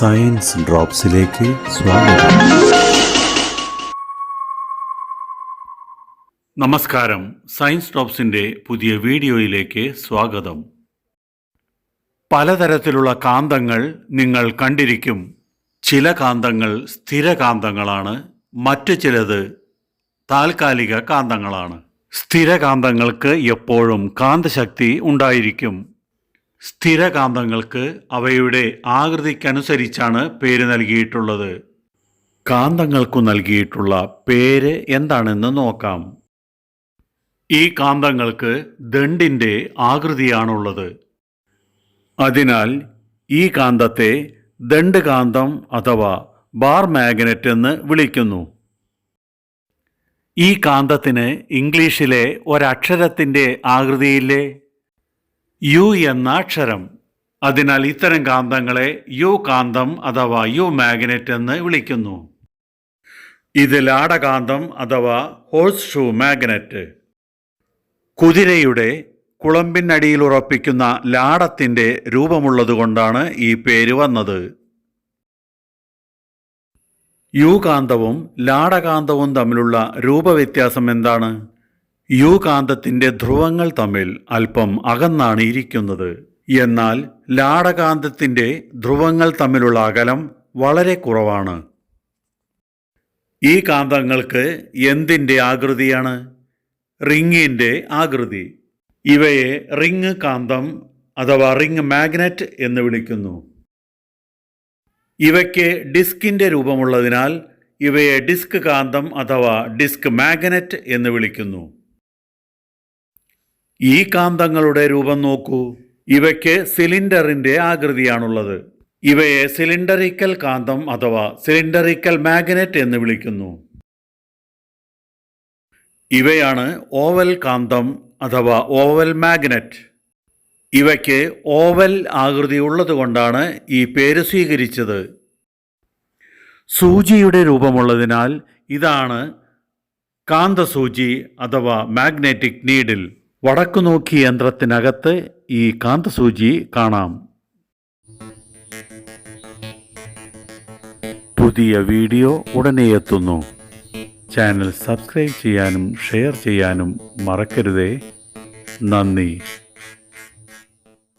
Science ഡ്രോപ്സിലേക്ക് സ്വാഗതം. നമസ്കാരം. Science ഡ്രോപ്സിന്റെ പുതിയ വീഡിയോയിലേക്ക് സ്വാഗതം. പലതരത്തിലുള്ള കാന്തങ്ങൾ നിങ്ങൾ കണ്ടിരിക്കും. ചില കാന്തങ്ങൾ സ്ഥിരകാന്തങ്ങളാണ് മറ്റു ചിലത് താൽക്കാലിക കാന്തങ്ങളാണ്. സ്ഥിരകാന്തങ്ങൾക്ക് എപ്പോഴും കാന്തശക്തി ഉണ്ടായിരിക്കും. സ്ഥിരകാന്തങ്ങൾക്ക് അവയുടെ ആകൃതിക്കനുസരിച്ചാണ് പേര് നൽകിയിട്ടുള്ളത്. കാന്തങ്ങൾക്കു നൽകിയിട്ടുള്ള പേര് എന്താണെന്ന് നോക്കാം. ഈ കാന്തങ്ങൾക്ക് ദണ്ടിന്റെ ആകൃതിയാണുള്ളത്. അതിനാൽ ഈ കാന്തത്തെ ദണ്ട് കാന്തം അഥവാ ബാർ മാഗ്നറ്റ് എന്ന് വിളിക്കുന്നു. ഈ കാന്തത്തിന് ഇംഗ്ലീഷിലെ ഒരക്ഷരത്തിന്റെ ആകൃതിയിലെ യു എന്ന അക്ഷരം. അതിനാൽ ഇത്തരം കാന്തങ്ങളെ യു കാന്തം അഥവാ യു മാഗ്നറ്റ് എന്ന് വിളിക്കുന്നു. ഇതിൽ ലാടകാന്തം അഥവാ ഹോഴ്സ് ഷൂ മാഗ്നറ്റ്. കുതിരയുടെ കുളമ്പിനടിയിൽ ഉറപ്പിക്കുന്ന ലാടത്തിന്റെ രൂപമുള്ളതുകൊണ്ടാണ് ഈ പേര് വന്നത്. യു കാന്തവും ലാടകാന്തവും തമ്മിലുള്ള രൂപവ്യത്യാസം എന്താണ്? യു കാന്തത്തിന്റെ ധ്രുവങ്ങൾ തമ്മിൽ അല്പം അകന്നാണ് ഇരിക്കുന്നത് എന്നാൽ ലാടകാന്തത്തിന്റെ ധ്രുവങ്ങൾ തമ്മിലുള്ള അകലം വളരെ കുറവാണ്. ഈ കാന്തങ്ങൾക്ക് എന്തിന്റെ ആകൃതിയാണ്? റിങ്ങിന്റെ ആകൃതി. ഇവയെ റിങ് കാന്തം അഥവാ റിങ് മാഗ്നറ്റ് എന്ന് വിളിക്കുന്നു. ഇവയ്ക്ക് ഡിസ്കിന്റെ രൂപമുള്ളതിനാൽ ഇവയെ ഡിസ്ക് കാന്തം അഥവാ ഡിസ്ക് മാഗ്നറ്റ് എന്ന് വിളിക്കുന്നു. ഈ കാന്തങ്ങളുടെ രൂപം നോക്കൂ. ഇവയ്ക്ക് സിലിണ്ടറിന്റെ ആകൃതിയാണുള്ളത്. ഇവയെ സിലിണ്ടറിക്കൽ കാന്തം അഥവാ സിലിണ്ടറിക്കൽ മാഗ്നറ്റ് എന്ന് വിളിക്കുന്നു. ഇവയാണ് ഓവൽ കാന്തം അഥവാ ഓവൽ മാഗ്നറ്റ്. ഇവയ്ക്ക് ഓവൽ ആകൃതി ഉള്ളതുകൊണ്ടാണ് ഈ പേര് സ്വീകരിച്ചത്. സൂചിയുടെ രൂപമുള്ളതിനാൽ ഇതാണ് കാന്തസൂചി അഥവാ മാഗ്നറ്റിക് നീഡിൽ. വടക്കുനോക്കി യന്ത്രത്തിനകത്ത് ഈ കാന്തസൂചി കാണാം. പുതിയ വീഡിയോ ഉടനെ എത്തുന്നു. ചാനൽ സബ്സ്ക്രൈബ് ചെയ്യാനും ഷെയർ ചെയ്യാനും മറക്കരുതേ. നന്ദി.